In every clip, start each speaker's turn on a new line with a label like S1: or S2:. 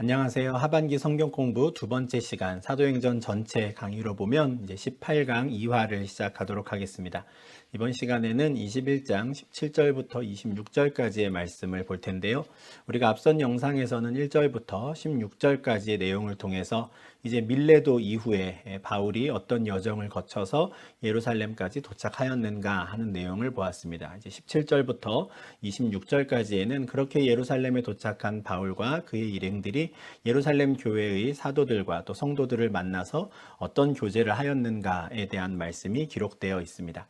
S1: 안녕하세요. 하반기 성경 공부 두 번째 시간 사도행전 전체 강의로 보면 이제 18강 2화를 시작하도록 하겠습니다. 이번 시간에는 21장 17절부터 26절까지의 말씀을 볼 텐데요. 우리가 앞선 영상에서는 1절부터 16절까지의 내용을 통해서 이제 밀레도 이후에 바울이 어떤 여정을 거쳐서 예루살렘까지 도착하였는가 하는 내용을 보았습니다. 이제 17절부터 26절까지에는 그렇게 예루살렘에 도착한 바울과 그의 일행들이 예루살렘 교회의 사도들과 또 성도들을 만나서 어떤 교제를 하였는가에 대한 말씀이 기록되어 있습니다.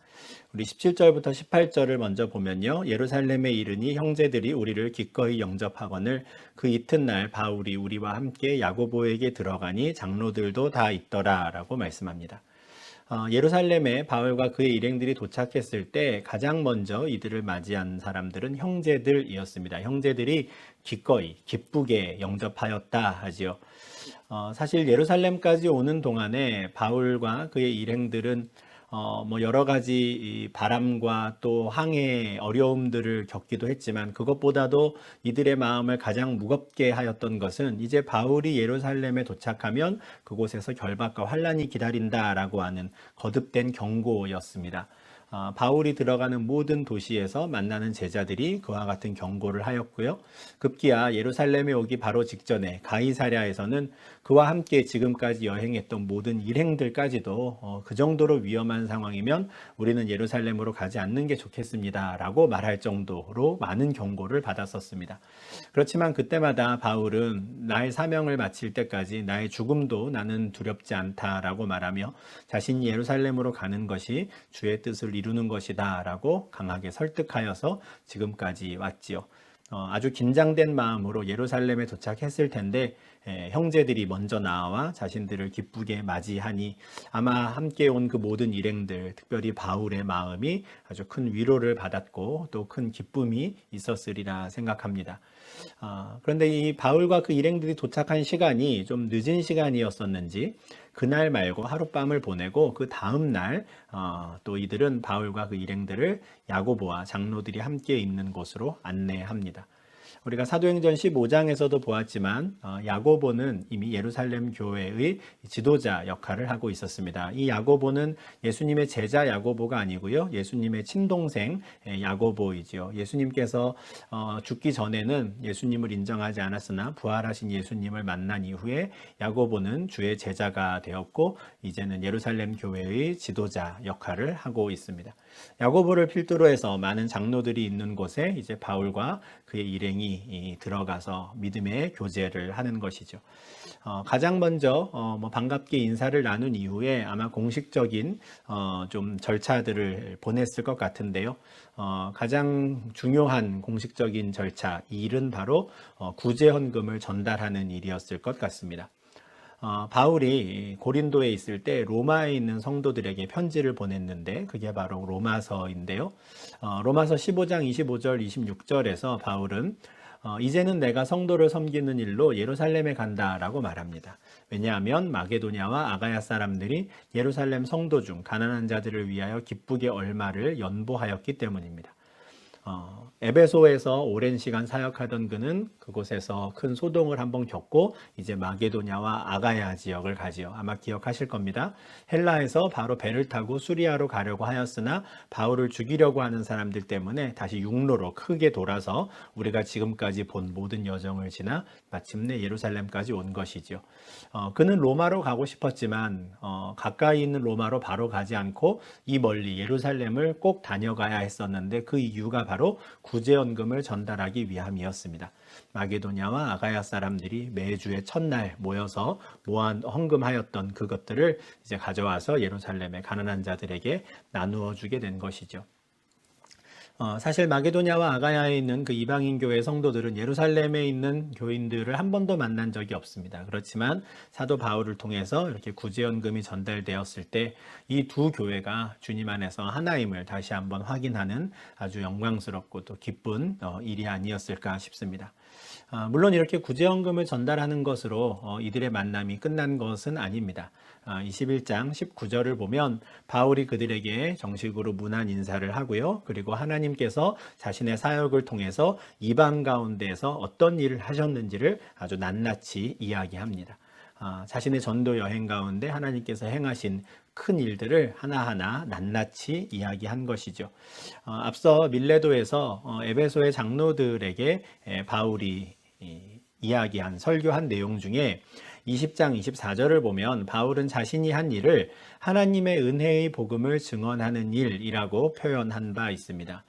S1: 우리 17절부터 18절을 먼저 보면요. 예루살렘에 이르니 형제들이 우리를 기꺼이 영접하거늘 그 이튿날 바울이 우리와 함께 야고보에게 들어가니 장로들도 다 있더라라고 말씀합니다. 어, 예루살렘에 바울과 그의 일행들이 도착했을 때 가장 먼저 이들을 맞이한 사람들은 형제들이었습니다. 형제들이 기꺼이 기쁘게 영접하였다 하지요. 어, 사실 예루살렘까지 오는 동안에 바울과 그의 일행들은 어, 뭐 여러 가지 바람과 또 항해 어려움들을 겪기도 했지만 그것보다도 이들의 마음을 가장 무겁게 하였던 것은 이제 바울이 예루살렘에 도착하면 그곳에서 결박과 환란이 기다린다라고 하는 거듭된 경고였습니다. 아, 바울이 들어가는 모든 도시에서 만나는 제자들이 그와 같은 경고를 하였고요. 급기야 예루살렘에 오기 바로 직전에 가이사랴에서는 그와 함께 지금까지 여행했던 모든 일행들까지도 어, 그 정도로 위험한 상황이면 우리는 예루살렘으로 가지 않는 게 좋겠습니다라고 말할 정도로 많은 경고를 받았었습니다. 그렇지만 그때마다 바울은 나의 사명을 마칠 때까지 나의 죽음도 나는 두렵지 않다라고 말하며 자신이 예루살렘으로 가는 것이 주의 뜻을 이루는 것이다 라고 강하게 설득하여서 지금까지 왔지요. 어, 아주 긴장된 마음으로 예루살렘에 도착했을 텐데 에, 형제들이 먼저 나와 자신들을 기쁘게 맞이하니 아마 함께 온 그 모든 일행들 특별히 바울의 마음이 아주 큰 위로를 받았고 또 큰 기쁨이 있었으리라 생각합니다. 어, 그런데 이 바울과 그 일행들이 도착한 시간이 좀 늦은 시간이었었는지 그날 말고 하룻밤을 보내고 그 다음 날또 어, 이들은 바울과 그 일행들을 야고보와 장로들이 함께 있는 곳으로 안내합니다. 우리가 사도행전 15장에서도 보았지만 어, 야고보는 이미 예루살렘 교회의 지도자 역할을 하고 있었습니다. 이 야고보는 예수님의 제자 야고보가 아니고요. 예수님의 친동생 야고보이지요. 예수님께서 어, 죽기 전에는 예수님을 인정하지 않았으나 부활하신 예수님을 만난 이후에 야고보는 주의 제자가 되었고 이제는 예루살렘 교회의 지도자 역할을 하고 있습니다. 야고보를 필두로 해서 많은 장로들이 있는 곳에 이제 바울과 그의 일행이 들어가서 믿음의 교제를 하는 것이죠. 어, 가장 먼저 어, 뭐 반갑게 인사를 나눈 이후에 아마 공식적인 어, 좀 절차들을 보냈을 것 같은데요. 어, 가장 중요한 공식적인 절차, 이 일은 바로 어, 구제 헌금을 전달하는 일이었을 것 같습니다. 어, 바울이 고린도에 있을 때 로마에 있는 성도들에게 편지를 보냈는데 그게 바로 로마서인데요. 어, 로마서 15장 25절 26절에서 바울은 어, 이제는 내가 성도를 섬기는 일로 예루살렘에 간다라고 말합니다. 왜냐하면 마게도냐와 아가야 사람들이 예루살렘 성도 중 가난한 자들을 위하여 기쁘게 얼마를 연보하였기 때문입니다. 어, 에베소에서 오랜 시간 사역하던 그는 그곳에서 큰 소동을 한번 겪고 이제 마게도냐와 아가야 지역을 가지요. 아마 기억하실 겁니다. 헬라에서 바로 배를 타고 수리아로 가려고 하였으나 바울을 죽이려고 하는 사람들 때문에 다시 육로로 크게 돌아서 우리가 지금까지 본 모든 여정을 지나 마침내 예루살렘까지 온 것이지요. 어, 그는 로마로 가고 싶었지만 어, 가까이 있는 로마로 바로 가지 않고 이 멀리 예루살렘을 꼭 다녀가야 했었는데 그 이유가 바로 바로 구제연금을 전달하기 위함이었습니다. 마게도냐와 아가야 사람들이 매주의 첫날 모여서 모한 헌금하였던 그것들을 이제 가져와서 예루살렘의 가난한 자들에게 나누어 주게 된 것이죠. 어, 사실 마게도냐와 아가야에 있는 그 이방인 교회 성도들은 예루살렘에 있는 교인들을 한 번도 만난 적이 없습니다. 그렇지만 사도 바울을 통해서 이렇게 구제연금이 전달되었을 때 이 두 교회가 주님 안에서 하나임을 다시 한번 확인하는 아주 영광스럽고 또 기쁜 어, 일이 아니었을까 싶습니다. 아, 물론 이렇게 구제연금을 전달하는 것으로 어, 이들의 만남이 끝난 것은 아닙니다. 아, 21장 19절을 보면 바울이 그들에게 정식으로 문안 인사를 하고요. 그리고 하나님께서 자신의 사역을 통해서 이방 가운데에서 어떤 일을 하셨는지를 아주 낱낱이 이야기합니다. 아, 자신의 전도 여행 가운데 하나님께서 행하신 큰 일들을 하나하나 낱낱이 이야기한 것이죠. 어, 앞서 밀레도에서 어, 에베소의 장로들에게 에, 바울이 이, 이야기한 설교한 내용 중에 20장 24절을 보면 바울은 자신이 한 일을 하나님의 은혜의 복음을 증언하는 일이라고 표현한 바 있습니다.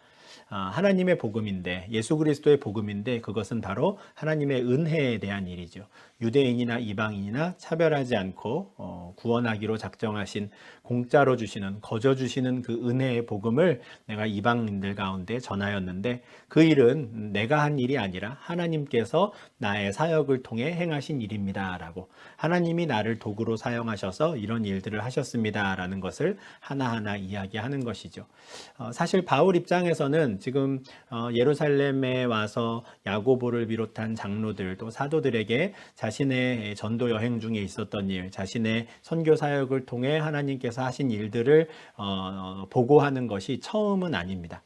S1: 아, 하나님의 복음인데 예수 그리스도의 복음인데 그것은 바로 하나님의 은혜에 대한 일이죠. 유대인이나 이방인이나 차별하지 않고 어, 구원하기로 작정하신 공짜로 주시는 거저 주시는 그 은혜의 복음을 내가 이방인들 가운데 전하였는데 그 일은 내가 한 일이 아니라 하나님께서 나의 사역을 통해 행하신 일입니다라고 하나님이 나를 도구로 사용하셔서 이런 일들을 하셨습니다라는 것을 하나하나 이야기하는 것이죠. 어, 사실 바울 입장에서는 지금 어, 예루살렘에 와서 야고보를 비롯한 장로들 또 사도들에게 자 신의 전도 여행 중에 있었던 일, 자신의 선교 사역을 통해 하나님께서 하신 일들을 어, 보고하는 것이 처음은 아닙니다.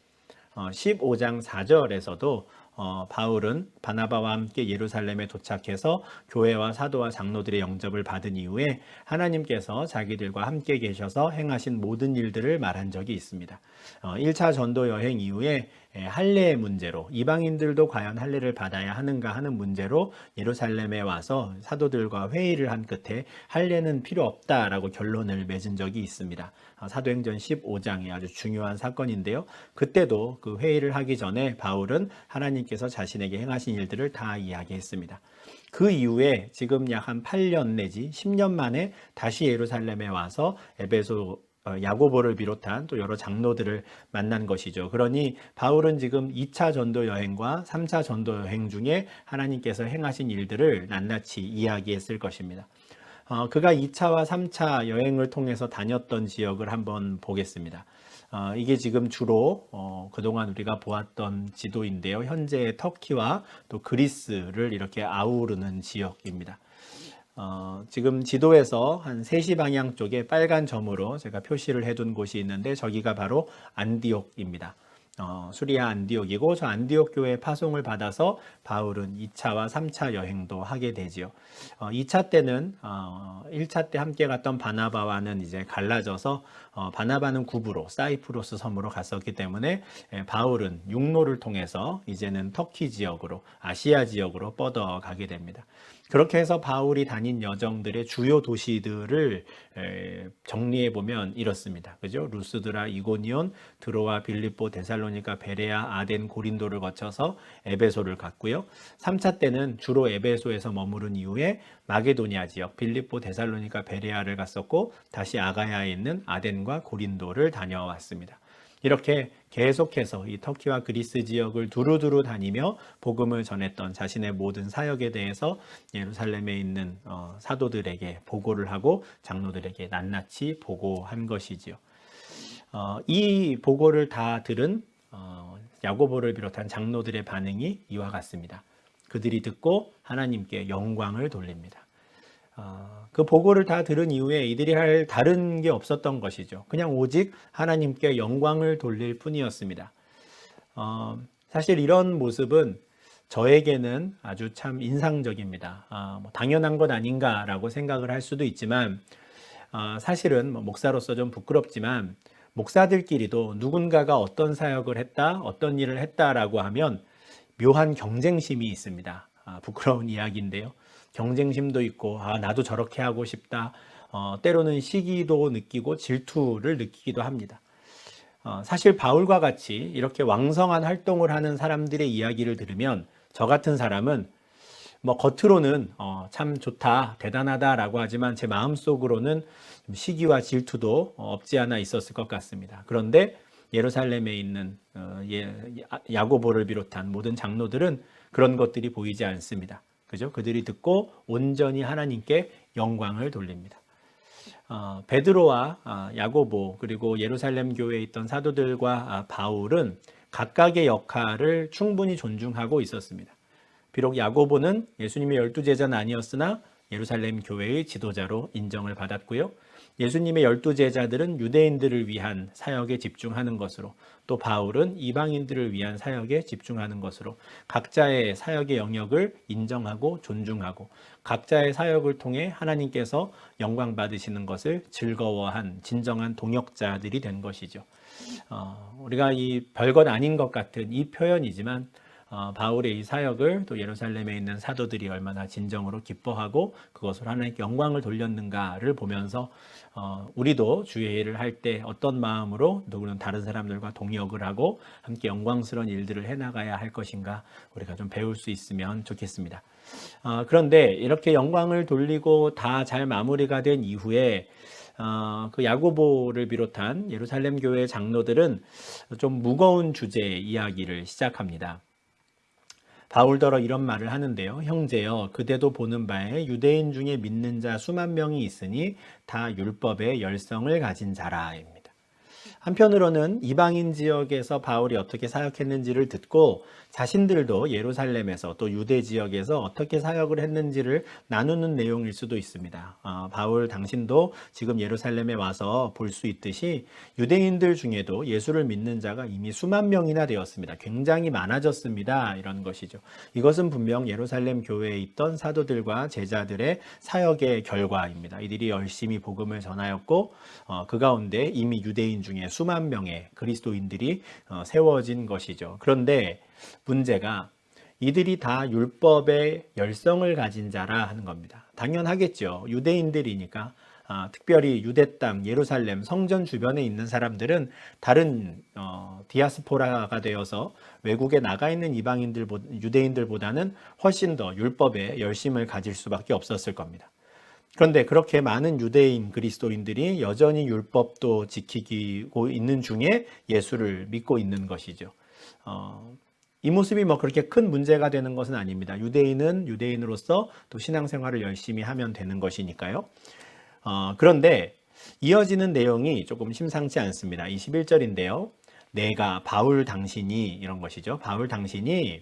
S1: 어, 15장 4절에서도 어, 바울은 바나바와 함께 예루살렘에 도착해서 교회와 사도와 장로들의 영접을 받은 이후에 하나님께서 자기들과 함께 계셔서 행하신 모든 일들을 말한 적이 있습니다. 어, 1차 전도 여행 이후에 예, 할례의 문제로 이방인들도 과연 할례를 받아야 하는가 하는 문제로 예루살렘에 와서 사도들과 회의를 한 끝에 할례는 필요 없다라고 결론을 맺은 적이 있습니다. 어, 사도행전 15장이 아주 중요한 사건인데요. 그때도 그 회의를 하기 전에 바울은 하나님께서 자신에게 행하신 일들을 다 이야기했습니다. 그 이후에 지금 약 한 8년 내지 10년 만에 다시 예루살렘에 와서 에베소 어, 야고보를 비롯한 또 여러 장로들을 만난 것이죠. 그러니 바울은 지금 2차 전도 여행과 3차 전도 여행 중에 하나님께서 행하신 일들을 낱낱이 이야기했을 것입니다. 어, 그가 2차와 3차 여행을 통해서 다녔던 지역을 한번 보겠습니다. 어, 이게 지금 주로 어, 그동안 우리가 보았던 지도인데요. 현재 터키와 또 그리스를 이렇게 아우르는 지역입니다. 어, 지금 지도에서 한 3시 방향 쪽에 빨간 점으로 제가 표시를 해둔 곳이 있는데 저기가 바로 안디옥입니다. 어, 수리아 안디옥이고 저 안디옥 교회 파송을 받아서 바울은 2차와 3차 여행도 하게 되지요. 어, 2차 때는 어, 1차 때 함께 갔던 바나바와는 이제 갈라져서 어, 바나바는 구부로 사이프로스 섬으로 갔었기 때문에 예, 바울은 육로를 통해서 이제는 터키 지역으로 아시아 지역으로 뻗어가게 됩니다. 그렇게 해서 바울이 다닌 여정들의 주요 도시들을 정리해 보면 이렇습니다. 그죠? 루스드라, 이고니온, 드로아, 빌립보, 데살로니가, 베레아, 아덴, 고린도를 거쳐서 에베소를 갔고요. 3차 때는 주로 에베소에서 머무른 이후에 마게도니아 지역, 빌립보, 데살로니가, 베레아를 갔었고 다시 아가야에 있는 아덴과 고린도를 다녀왔습니다. 이렇게 계속해서 이 터키와 그리스 지역을 두루두루 다니며 복음을 전했던 자신의 모든 사역에 대해서 예루살렘에 있는 어, 사도들에게 보고를 하고 장로들에게 낱낱이 보고한 것이지요. 어, 이 보고를 다 들은 어, 야고보를 비롯한 장로들의 반응이 이와 같습니다. 그들이 듣고 하나님께 영광을 돌립니다. 어, 그 보고를 다 들은 이후에 이들이 할 다른 게 없었던 것이죠. 그냥 오직 하나님께 영광을 돌릴 뿐이었습니다. 어, 사실 이런 모습은 저에게는 아주 참 인상적입니다. 아, 뭐 당연한 것 아닌가라고 생각을 할 수도 있지만 어, 사실은 뭐 목사로서 좀 부끄럽지만 목사들끼리도 누군가가 어떤 사역을 했다, 어떤 일을 했다라고 하면 묘한 경쟁심이 있습니다. 아, 부끄러운 이야기인데요. 경쟁심도 있고 아 나도 저렇게 하고 싶다. 어, 때로는 시기도 느끼고 질투를 느끼기도 합니다. 어, 사실 바울과 같이 이렇게 왕성한 활동을 하는 사람들의 이야기를 들으면 저 같은 사람은 뭐 겉으로는 어, 참 좋다, 대단하다라고 하지만 제 마음 속으로는 시기와 질투도 없지 않아 있었을 것 같습니다. 그런데 예루살렘에 있는 어, 예, 야고보를 비롯한 모든 장로들은 그런 것들이 보이지 않습니다. 그죠? 그들이 듣고 온전히 하나님께 영광을 돌립니다. 어, 베드로와 아, 야고보 그리고 예루살렘 교회에 있던 사도들과 아, 바울은 각각의 역할을 충분히 존중하고 있었습니다. 비록 야고보는 예수님의 열두 제자는 아니었으나 예루살렘 교회의 지도자로 인정을 받았고요. 예수님의 열두 제자들은 유대인들을 위한 사역에 집중하는 것으로 또 바울은 이방인들을 위한 사역에 집중하는 것으로 각자의 사역의 영역을 인정하고 존중하고 각자의 사역을 통해 하나님께서 영광 받으시는 것을 즐거워한 진정한 동역자들이 된 것이죠. 어, 우리가 이 별것 아닌 것 같은 이 표현이지만 어, 바울의 이 사역을 또 예루살렘에 있는 사도들이 얼마나 진정으로 기뻐하고 그것을 하나님께 영광을 돌렸는가를 보면서 어, 우리도 주의 일을 할 때 어떤 마음으로 누구는 다른 사람들과 동역을 하고 함께 영광스러운 일들을 해나가야 할 것인가 우리가 좀 배울 수 있으면 좋겠습니다. 어, 그런데 이렇게 영광을 돌리고 다 잘 마무리가 된 이후에 어, 그 야고보를 비롯한 예루살렘 교회 장로들은 좀 무거운 주제의 이야기를 시작합니다. 바울더러 이런 말을 하는데요. 형제여, 그대도 보는 바에 유대인 중에 믿는 자 수만 명이 있으니 다 율법의 열성을 가진 자라입니다. 한편으로는 이방인 지역에서 바울이 어떻게 사역했는지를 듣고 자신들도 예루살렘에서 또 유대 지역에서 어떻게 사역을 했는지를 나누는 내용일 수도 있습니다. 어, 바울 당신도 지금 예루살렘에 와서 볼 수 있듯이 유대인들 중에도 예수를 믿는 자가 이미 수만 명이나 되었습니다. 굉장히 많아졌습니다. 이런 것이죠. 이것은 분명 예루살렘 교회에 있던 사도들과 제자들의 사역의 결과입니다. 이들이 열심히 복음을 전하였고 어, 그 가운데 이미 유대인 중에 수만 명의 그리스도인들이 어, 세워진 것이죠. 그런데 문제가 이들이 다 율법의 열성을 가진 자라 하는 겁니다. 당연하겠죠. 유대인들이니까 아, 특별히 유대 땅 예루살렘 성전 주변에 있는 사람들은 다른 어, 디아스포라가 되어서 외국에 나가 있는 이방인들 유대인들보다는 훨씬 더 율법에 열심을 가질 수밖에 없었을 겁니다. 그런데 그렇게 많은 유대인 그리스도인들이 여전히 율법도 지키고 있는 중에 예수를 믿고 있는 것이죠. 어, 이 모습이 뭐 그렇게 큰 문제가 되는 것은 아닙니다. 유대인은 유대인으로서 또 신앙생활을 열심히 하면 되는 것이니까요. 어, 그런데 이어지는 내용이 조금 심상치 않습니다. 21절인데요. 내가 바울 당신이 이런 것이죠. 바울 당신이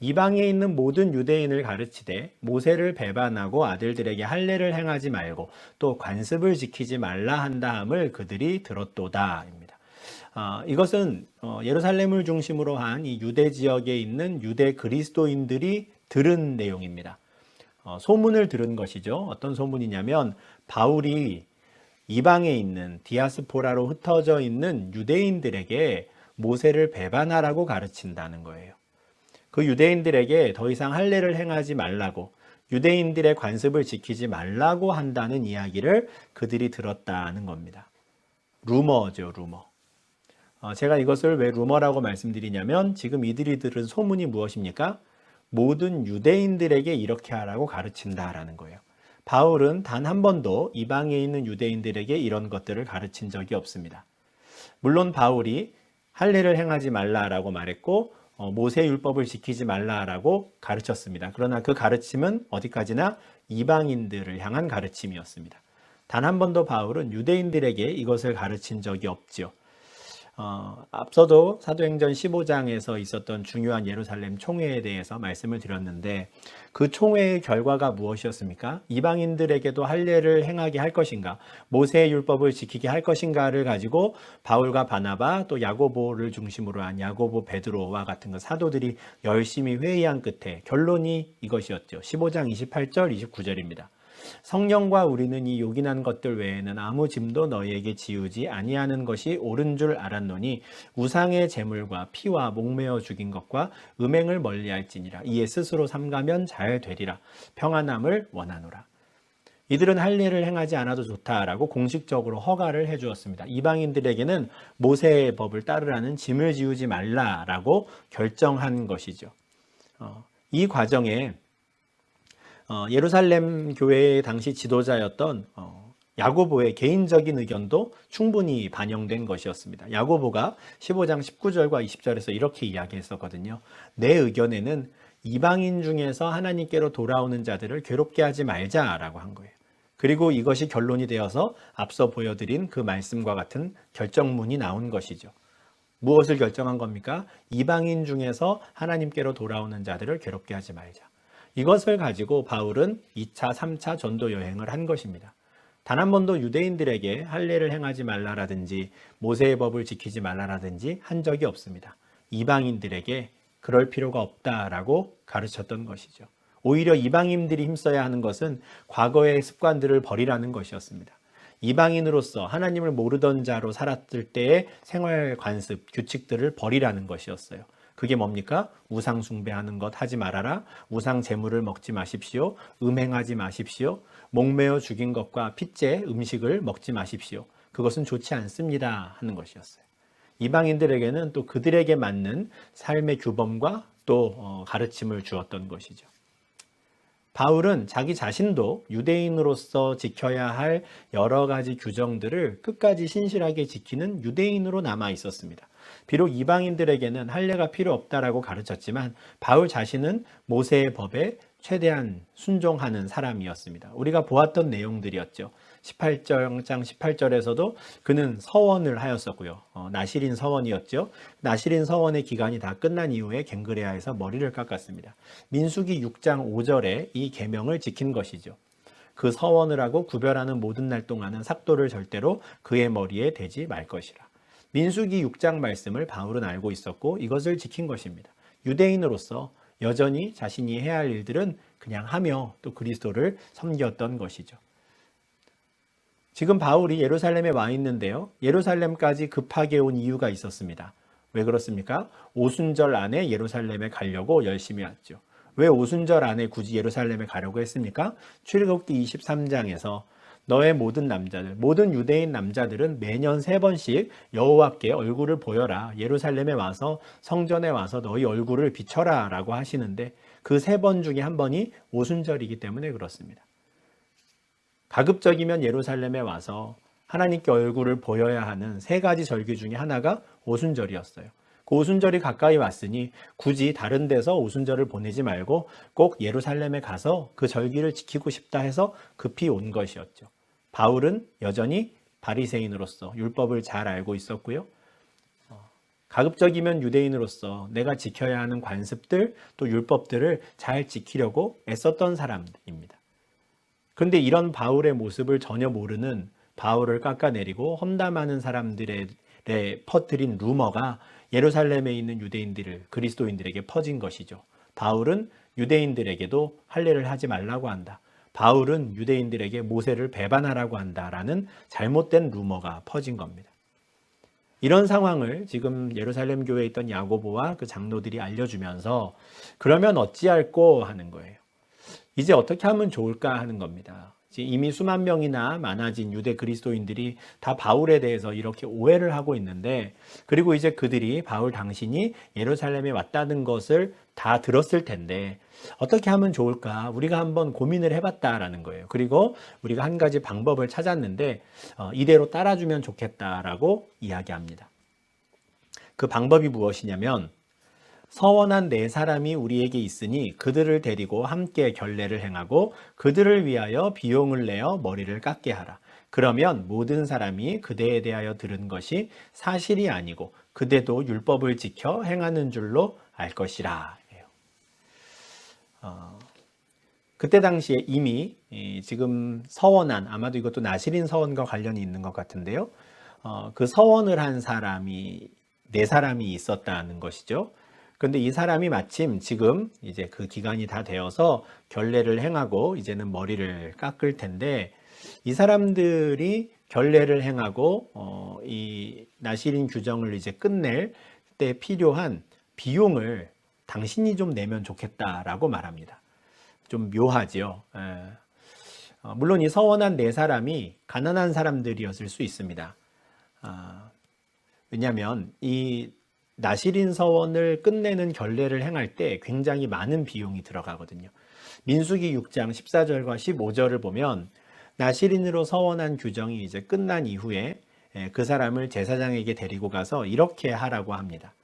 S1: 이방에 있는 모든 유대인을 가르치되 모세를 배반하고 아들들에게 할례를 행하지 말고 또 관습을 지키지 말라 한다함을 그들이 들었도다입니다. 아, 이것은 어, 예루살렘을 중심으로 한 이 유대 지역에 있는 유대 그리스도인들이 들은 내용입니다. 어, 소문을 들은 것이죠. 어떤 소문이냐면 바울이 이방에 있는 디아스포라로 흩어져 있는 유대인들에게 모세를 배반하라고 가르친다는 거예요. 그 유대인들에게 더 이상 할례를 행하지 말라고 유대인들의 관습을 지키지 말라고 한다는 이야기를 그들이 들었다는 겁니다. 루머죠, 루머. 어, 제가 이것을 왜 루머라고 말씀드리냐면 지금 이들이 들은 소문이 무엇입니까? 모든 유대인들에게 이렇게 하라고 가르친다라는 거예요. 바울은 단 한 번도 이방에 있는 유대인들에게 이런 것들을 가르친 적이 없습니다. 물론 바울이 할례를 행하지 말라라고 말했고 어, 모세 율법을 지키지 말라라고 가르쳤습니다. 그러나 그 가르침은 어디까지나 이방인들을 향한 가르침이었습니다. 단 한 번도 바울은 유대인들에게 이것을 가르친 적이 없지요. 어, 앞서도 사도행전 15장에서 있었던 중요한 예루살렘 총회에 대해서 말씀을 드렸는데 그 총회의 결과가 무엇이었습니까? 이방인들에게도 할례를 행하게 할 것인가, 모세의 율법을 지키게 할 것인가를 가지고 바울과 바나바 또 야고보를 중심으로 한 야고보 베드로와 같은 그 사도들이 열심히 회의한 끝에 결론이 이것이었죠. 15장 28절 29절입니다. 성령과 우리는 이 요긴한 것들 외에는 아무 짐도 너희에게 지우지 아니하는 것이 옳은 줄 알았노니 우상의 재물과 피와 목매어 죽인 것과 음행을 멀리할지니라 이에 스스로 삼가면 잘 되리라 평안함을 원하노라 이들은 할 일을 행하지 않아도 좋다라고 공식적으로 허가를 해 주었습니다. 이방인들에게는 모세의 법을 따르라는 짐을 지우지 말라라고 결정한 것이죠. 어, 이 과정에 어, 예루살렘 교회의 당시 지도자였던 어, 야고보의 개인적인 의견도 충분히 반영된 것이었습니다. 야고보가 15장 19절과 20절에서 이렇게 이야기했었거든요. 내 의견에는 이방인 중에서 하나님께로 돌아오는 자들을 괴롭게 하지 말자라고 한 거예요. 그리고 이것이 결론이 되어서 앞서 보여드린 그 말씀과 같은 결정문이 나온 것이죠. 무엇을 결정한 겁니까? 이방인 중에서 하나님께로 돌아오는 자들을 괴롭게 하지 말자. 이것을 가지고 바울은 2차, 3차 전도 여행을 한 것입니다. 단 한 번도 유대인들에게 할례를 행하지 말라라든지 모세의 법을 지키지 말라라든지 한 적이 없습니다. 이방인들에게 그럴 필요가 없다라고 가르쳤던 것이죠. 오히려 이방인들이 힘써야 하는 것은 과거의 습관들을 버리라는 것이었습니다. 이방인으로서 하나님을 모르던 자로 살았을 때의 생활 관습, 규칙들을 버리라는 것이었어요. 그게 뭡니까? 우상 숭배하는 것 하지 말아라. 우상 제물을 먹지 마십시오. 음행하지 마십시오. 목매어 죽인 것과 핏째 음식을 먹지 마십시오. 그것은 좋지 않습니다. 하는 것이었어요. 이방인들에게는 또 그들에게 맞는 삶의 규범과 또 어, 가르침을 주었던 것이죠. 바울은 자기 자신도 유대인으로서 지켜야 할 여러 가지 규정들을 끝까지 신실하게 지키는 유대인으로 남아 있었습니다. 비록 이방인들에게는 할례가 필요 없다라고 가르쳤지만 바울 자신은 모세의 법에 최대한 순종하는 사람이었습니다. 우리가 보았던 내용들이었죠. 18장 18절에서도 그는 서원을 하였었고요. 어, 나시린 서원이었죠. 나시린 서원의 기간이 다 끝난 이후에 갱그레아에서 머리를 깎았습니다. 민수기 6장 5절에 이 계명을 지킨 것이죠. 그 서원을 하고 구별하는 모든 날 동안은 삭도를 절대로 그의 머리에 대지 말 것이라. 민수기 6장 말씀을 바울은 알고 있었고 이것을 지킨 것입니다. 유대인으로서 여전히 자신이 해야 할 일들은 그냥 하며 또 그리스도를 섬겼던 것이죠. 지금 바울이 예루살렘에 와 있는데요. 예루살렘까지 급하게 온 이유가 있었습니다. 왜 그렇습니까? 오순절 안에 예루살렘에 가려고 열심히 왔죠. 왜 오순절 안에 굳이 예루살렘에 가려고 했습니까? 출애굽기 23장에서 너의 모든 남자들, 모든 유대인 남자들은 매년 세 번씩 여호와께 얼굴을 보여라. 예루살렘에 와서 성전에 와서 너희 얼굴을 비춰라라고 하시는데 그 세 번 중에 한 번이 오순절이기 때문에 그렇습니다. 가급적이면 예루살렘에 와서 하나님께 얼굴을 보여야 하는 세 가지 절기 중에 하나가 오순절이었어요. 그 오순절이 가까이 왔으니 굳이 다른 데서 오순절을 보내지 말고 꼭 예루살렘에 가서 그 절기를 지키고 싶다 해서 급히 온 것이었죠. 바울은 여전히 바리새인으로서 율법을 잘 알고 있었고요. 어, 가급적이면 유대인으로서 내가 지켜야 하는 관습들 또 율법들을 잘 지키려고 애썼던 사람입니다. 그런데 이런 바울의 모습을 전혀 모르는 바울을 깎아내리고 험담하는 사람들의 퍼뜨린 루머가 예루살렘에 있는 유대인들을 그리스도인들에게 퍼진 것이죠. 바울은 유대인들에게도 할례를 하지 말라고 한다. 바울은 유대인들에게 모세를 배반하라고 한다라는 잘못된 루머가 퍼진 겁니다. 이런 상황을 지금 예루살렘 교회에 있던 야고보와 그 장로들이 알려주면서 그러면 어찌할꼬 하는 거예요. 이제 어떻게 하면 좋을까 하는 겁니다. 이미 수만 명이나 많아진 유대 그리스도인들이 다 바울에 대해서 이렇게 오해를 하고 있는데 그리고 이제 그들이 바울 당신이 예루살렘에 왔다는 것을 다 들었을 텐데 어떻게 하면 좋을까 우리가 한번 고민을 해봤다라는 거예요. 그리고 우리가 한 가지 방법을 찾았는데 어, 이대로 따라주면 좋겠다라고 이야기합니다. 그 방법이 무엇이냐면 서원한 네 사람이 우리에게 있으니 그들을 데리고 함께 결례를 행하고 그들을 위하여 비용을 내어 머리를 깎게 하라. 그러면 모든 사람이 그대에 대하여 들은 것이 사실이 아니고 그대도 율법을 지켜 행하는 줄로 알 것이라. 어, 그때 당시에 이미 지금 서원한 아마도 이것도 나시린 서원과 관련이 있는 것 같은데요. 어, 그 서원을 한 사람이 네 사람이 있었다는 것이죠. 그런데 이 사람이 마침 지금 이제 그 기간이 다 되어서 결례를 행하고 이제는 머리를 깎을 텐데 이 사람들이 결례를 행하고 어, 이 나시린 규정을 이제 끝낼 때 필요한 비용을 당신이 좀 내면 좋겠다라고 말합니다. 좀 묘하지요. 예. 어, 물론 이 서원한 네 사람이 가난한 사람들이었을 수 있습니다. 아, 왜냐하면 이 나시린 서원을 끝내는 결례를 행할 때 굉장히 많은 비용이 들어가거든요. 민수기 6장 14절과 15절을 보면 나시린으로 서원한 규정이 이제 끝난 이후에 예, 그 사람을 제사장에게 데리고 가서 이렇게 하라고 합니다.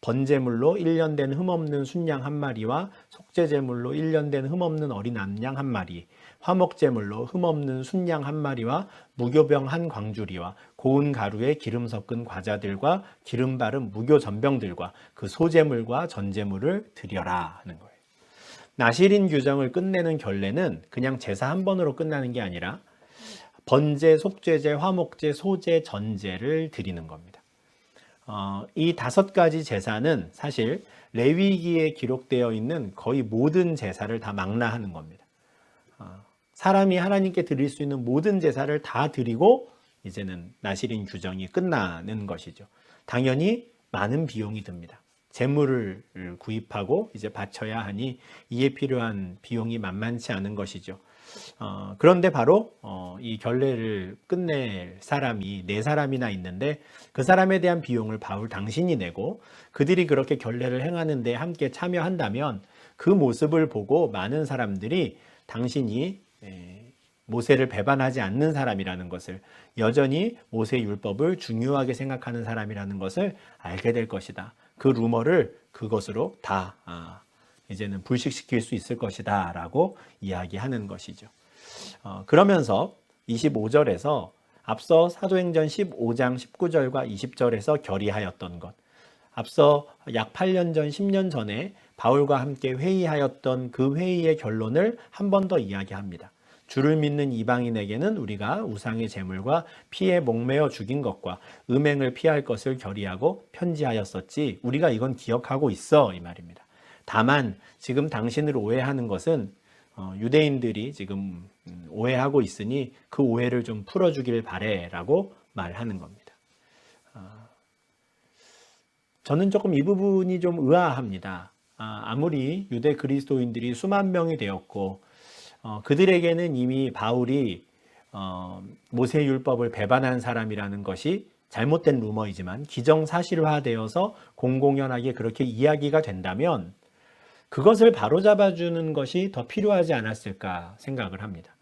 S1: 번제물로 1년 된 흠없는 순양 한 마리와 속죄제물로 1년 된 흠없는 어린 암양 한 마리, 화목제물로 흠없는 순양 한 마리와 무교병 한 광주리와 고운 가루에 기름 섞은 과자들과 기름 바른 무교 전병들과 그 소제물과 전제물을 드려라 하는 거예요. 나시린 규정을 끝내는 결례는 그냥 제사 한 번으로 끝나는 게 아니라 번제, 속죄제, 화목제, 소제, 전제를 드리는 겁니다. 어, 이 다섯 가지 제사는 사실 레위기에 기록되어 있는 거의 모든 제사를 다 망라하는 겁니다. 어, 사람이 하나님께 드릴 수 있는 모든 제사를 다 드리고 이제는 나시린 규정이 끝나는 것이죠. 당연히 많은 비용이 듭니다. 재물을 구입하고 이제 바쳐야 하니 이에 필요한 비용이 만만치 않은 것이죠. 어, 그런데 바로 어, 이 결례를 끝낼 사람이 네 사람이나 있는데 그 사람에 대한 비용을 바울 당신이 내고 그들이 그렇게 결례를 행하는데 함께 참여한다면 그 모습을 보고 많은 사람들이 당신이 에, 모세를 배반하지 않는 사람이라는 것을 여전히 모세 율법을 중요하게 생각하는 사람이라는 것을 알게 될 것이다. 그 루머를 그것으로 다 아, 이제는 불식시킬 수 있을 것이다 라고 이야기하는 것이죠. 어, 그러면서 25절에서 앞서 사도행전 15장 19절과 20절에서 결의하였던 것, 앞서 약 8년 전, 10년 전에 바울과 함께 회의하였던 그 회의의 결론을 한 번 더 이야기합니다. 주를 믿는 이방인에게는 우리가 우상의 제물과 피에 목매어 죽인 것과 음행을 피할 것을 결의하고 편지하였었지 우리가 이건 기억하고 있어 이 말입니다. 다만 지금 당신을 오해하는 것은 어, 유대인들이 지금 음, 오해하고 있으니 그 오해를 좀 풀어주길 바래라고 말하는 겁니다. 어, 저는 조금 이 부분이 좀 의아합니다. 아, 아무리 유대 그리스도인들이 수만 명이 되었고 어, 그들에게는 이미 바울이 어, 모세 율법을 배반한 사람이라는 것이 잘못된 루머이지만 기정사실화되어서 공공연하게 그렇게 이야기가 된다면 그것을 바로잡아주는 것이 더 필요하지 않았을까 생각을 합니다.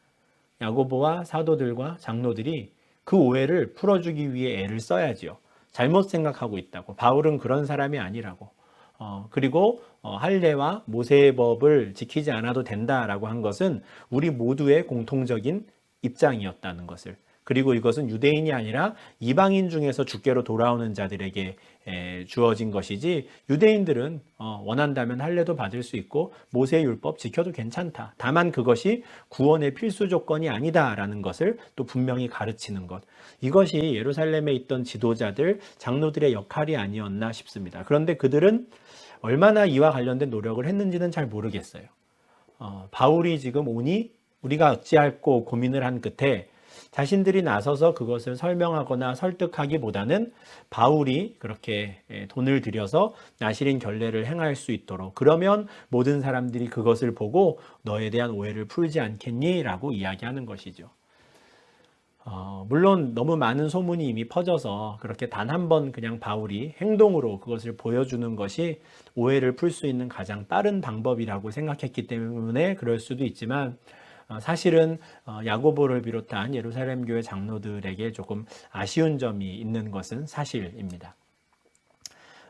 S1: 야고보와 사도들과 장로들이 그 오해를 풀어주기 위해 애를 써야지요. 잘못 생각하고 있다고. 바울은 그런 사람이 아니라고. 어, 그리고 어, 할례와 모세의 법을 지키지 않아도 된다라고 한 것은 우리 모두의 공통적인 입장이었다는 것을 그리고 이것은 유대인이 아니라 이방인 중에서 주께로 돌아오는 자들에게 주어진 것이지 유대인들은 어, 원한다면 할례도 받을 수 있고 모세의 율법 지켜도 괜찮다. 다만 그것이 구원의 필수 조건이 아니다라는 것을 또 분명히 가르치는 것. 이것이 예루살렘에 있던 지도자들, 장로들의 역할이 아니었나 싶습니다. 그런데 그들은 얼마나 이와 관련된 노력을 했는지는 잘 모르겠어요. 어, 바울이 지금 오니 우리가 어찌할꼬 고민을 한 끝에 자신들이 나서서 그것을 설명하거나 설득하기보다는 바울이 그렇게 예, 돈을 들여서 나시린 결례를 행할 수 있도록 그러면 모든 사람들이 그것을 보고 너에 대한 오해를 풀지 않겠니? 라고 이야기하는 것이죠. 어, 물론 너무 많은 소문이 이미 퍼져서 그렇게 단 한 번 그냥 바울이 행동으로 그것을 보여주는 것이 오해를 풀 수 있는 가장 빠른 방법이라고 생각했기 때문에 그럴 수도 있지만 어, 사실은 어, 야고보를 비롯한 예루살렘 교회 장로들에게 조금 아쉬운 점이 있는 것은 사실입니다.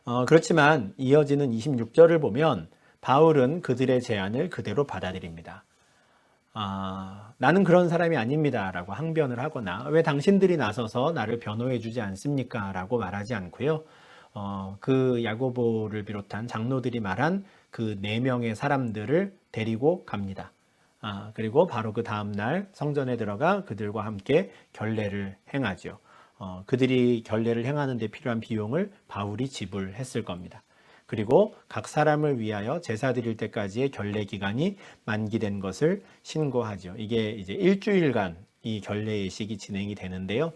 S1: 어, 그렇지만 이어지는 26절을 보면 바울은 그들의 제안을 그대로 받아들입니다. 아, 나는 그런 사람이 아닙니다. 라고 항변을 하거나, 왜 당신들이 나서서 나를 변호해 주지 않습니까? 라고 말하지 않고요. 어, 그 야고보를 비롯한 장로들이 말한 그 네 명의 사람들을 데리고 갑니다. 아, 그리고 바로 그 다음 날 성전에 들어가 그들과 함께 결례를 행하죠. 어, 그들이 결례를 행하는 데 필요한 비용을 바울이 지불했을 겁니다. 그리고 각 사람을 위하여 제사 드릴 때까지의 결례 기간이 만기된 것을 신고하죠. 이게 이제 일주일간 이 결례 예식이 진행이 되는데요.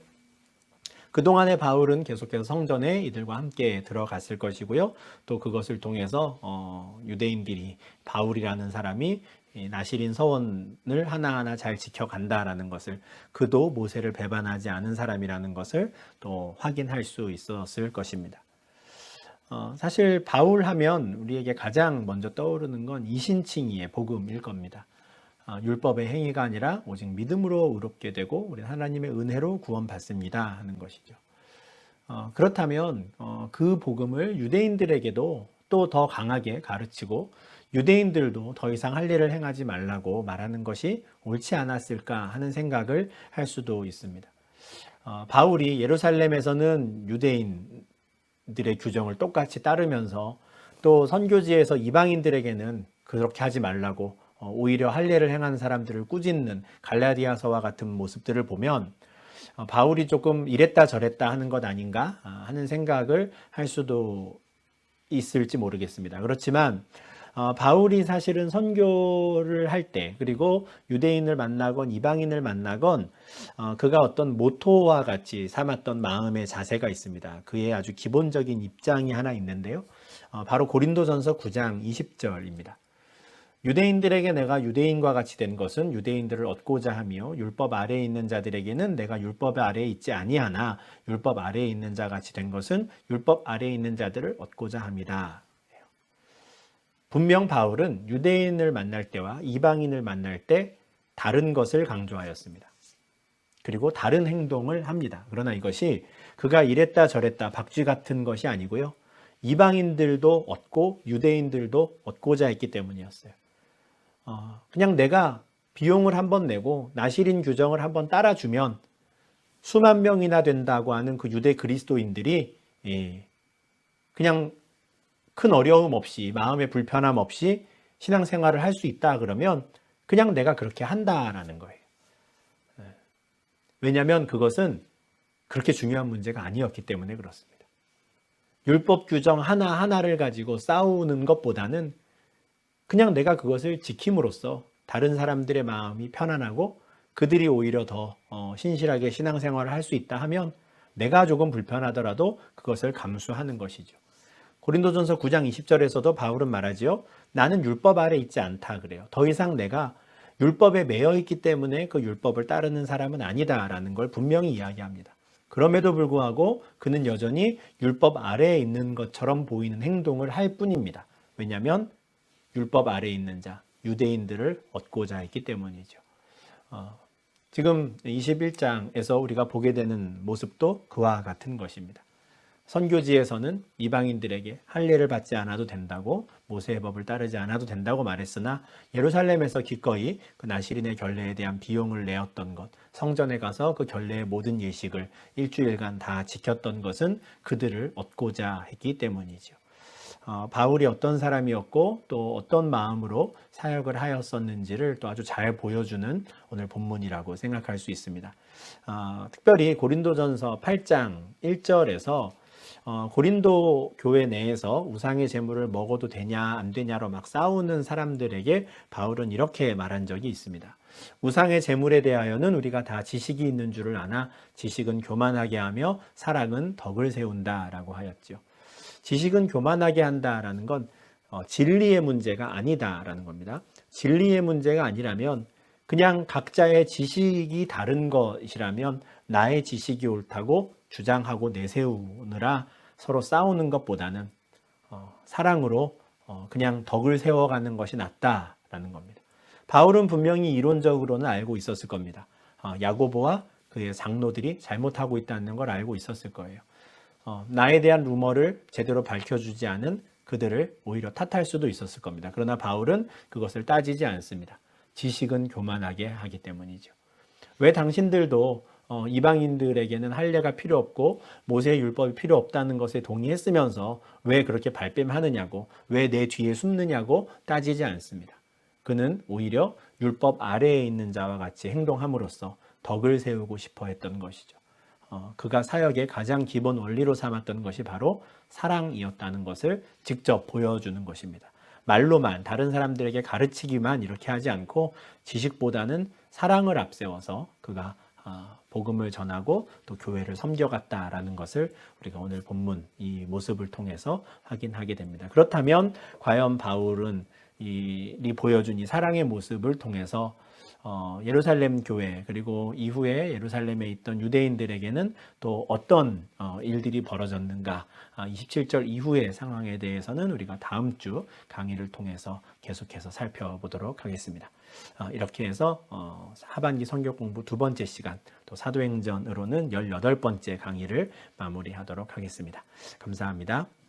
S1: 그동안에 바울은 계속해서 성전에 이들과 함께 들어갔을 것이고요. 또 그것을 통해서 어, 유대인들이 바울이라는 사람이 나시린 서원을 하나하나 잘 지켜간다라는 것을 그도 모세를 배반하지 않은 사람이라는 것을 또 확인할 수 있었을 것입니다. 어, 사실 바울 하면 우리에게 가장 먼저 떠오르는 건 이신칭의의 복음일 겁니다. 어, 율법의 행위가 아니라 오직 믿음으로 의롭게 되고 우리 하나님의 은혜로 구원받습니다 하는 것이죠. 어, 그렇다면 어, 그 복음을 유대인들에게도 또 더 강하게 가르치고 유대인들도 더 이상 할 일을 행하지 말라고 말하는 것이 옳지 않았을까 하는 생각을 할 수도 있습니다. 어, 바울이 예루살렘에서는 유대인 들의 규정을 똑같이 따르면서 또 선교지에서 이방인들에게는 그렇게 하지 말라고 어, 오히려 할례를 행한 사람들을 꾸짖는 갈라디아서와 같은 모습들을 보면 어, 바울이 조금 이랬다 저랬다 하는 것 아닌가 아, 하는 생각을 할 수도 있을지 모르겠습니다. 그렇지만 어, 바울이 사실은 선교를 할 때 그리고 유대인을 만나건 이방인을 만나건 어, 그가 어떤 모토와 같이 삼았던 마음의 자세가 있습니다. 그의 아주 기본적인 입장이 하나 있는데요. 어, 바로 고린도전서 9장 20절입니다. 유대인들에게 내가 유대인과 같이 된 것은 유대인들을 얻고자 하며 율법 아래에 있는 자들에게는 내가 율법 아래에 있지 아니하나 율법 아래에 있는 자 같이 된 것은 율법 아래에 있는 자들을 얻고자 함이라. 분명 바울은 유대인을 만날 때와 이방인을 만날 때 다른 것을 강조하였습니다. 그리고 다른 행동을 합니다. 그러나 이것이 그가 이랬다 저랬다 박쥐 같은 것이 아니고요. 이방인들도 얻고 유대인들도 얻고자 했기 때문이었어요. 어, 그냥 내가 비용을 한번 내고 나시린 규정을 한번 따라주면 수만 명이나 된다고 하는 그 유대 그리스도인들이 예, 그냥 큰 어려움 없이 마음의 불편함 없이 신앙생활을 할 수 있다 그러면 그냥 내가 그렇게 한다라는 거예요. 예. 왜냐하면 그것은 그렇게 중요한 문제가 아니었기 때문에 그렇습니다. 율법 규정 하나 하나를 가지고 싸우는 것보다는 그냥 내가 그것을 지킴으로써 다른 사람들의 마음이 편안하고 그들이 오히려 더 어, 신실하게 신앙생활을 할 수 있다 하면 내가 조금 불편하더라도 그것을 감수하는 것이죠. 고린도전서 9장 20절에서도 바울은 말하지요. 나는 율법 아래 있지 않다 그래요. 더 이상 내가 율법에 매여 있기 때문에 그 율법을 따르는 사람은 아니다라는 걸 분명히 이야기합니다. 그럼에도 불구하고 그는 여전히 율법 아래에 있는 것처럼 보이는 행동을 할 뿐입니다. 왜냐하면 율법 아래에 있는 자, 유대인들을 얻고자 했기 때문이죠. 어, 지금 21장에서 우리가 보게 되는 모습도 그와 같은 것입니다. 선교지에서는 이방인들에게 할례를 받지 않아도 된다고 모세의 법을 따르지 않아도 된다고 말했으나 예루살렘에서 기꺼이 그 나시린의 결례에 대한 비용을 내었던 것, 성전에 가서 그 결례의 모든 예식을 일주일간 다 지켰던 것은 그들을 얻고자 했기 때문이죠. 어, 바울이 어떤 사람이었고 또 어떤 마음으로 사역을 하였었는지를 또 아주 잘 보여주는 오늘 본문이라고 생각할 수 있습니다. 어, 특별히 고린도전서 8장 1절에서 어, 고린도 교회 내에서 우상의 제물을 먹어도 되냐 안 되냐로 막 싸우는 사람들에게 바울은 이렇게 말한 적이 있습니다. 우상의 제물에 대하여는 우리가 다 지식이 있는 줄을 아나 지식은 교만하게 하며 사랑은 덕을 세운다라고 하였죠. 지식은 교만하게 한다라는 건 어, 진리의 문제가 아니다라는 겁니다. 진리의 문제가 아니라면 그냥 각자의 지식이 다른 것이라면 나의 지식이 옳다고 주장하고 내세우느라 서로 싸우는 것보다는 어, 사랑으로 어, 그냥 덕을 세워가는 것이 낫다라는 겁니다. 바울은 분명히 이론적으로는 알고 있었을 겁니다. 어, 야고보와 그의 장로들이 잘못하고 있다는 걸 알고 있었을 거예요. 어, 나에 대한 루머를 제대로 밝혀주지 않은 그들을 오히려 탓할 수도 있었을 겁니다. 그러나 바울은 그것을 따지지 않습니다. 지식은 교만하게 하기 때문이죠. 왜 당신들도 어, 이방인들에게는 할례가 필요 없고 모세의 율법이 필요 없다는 것에 동의했으면서 왜 그렇게 발뺌하느냐고 왜 내 뒤에 숨느냐고 따지지 않습니다. 그는 오히려 율법 아래에 있는 자와 같이 행동함으로써 덕을 세우고 싶어 했던 것이죠. 어, 그가 사역의 가장 기본 원리로 삼았던 것이 바로 사랑이었다는 것을 직접 보여주는 것입니다. 말로만 다른 사람들에게 가르치기만 이렇게 하지 않고 지식보다는 사랑을 앞세워서 그가 어, 복음을 전하고 또 교회를 섬겨갔다라는 것을 우리가 오늘 본문 이 모습을 통해서 확인하게 됩니다. 그렇다면 과연 바울은 이 보여준 이 사랑의 모습을 통해서 어, 예루살렘 교회 그리고 이후에 예루살렘에 있던 유대인들에게는 또 어떤 어, 일들이 벌어졌는가 아, 27절 이후의 상황에 대해서는 우리가 다음 주 강의를 통해서 계속해서 살펴보도록 하겠습니다. 어, 이렇게 해서 어, 하반기 성경 공부 두 번째 시간 또 사도행전으로는 18번째 강의를 마무리하도록 하겠습니다. 감사합니다.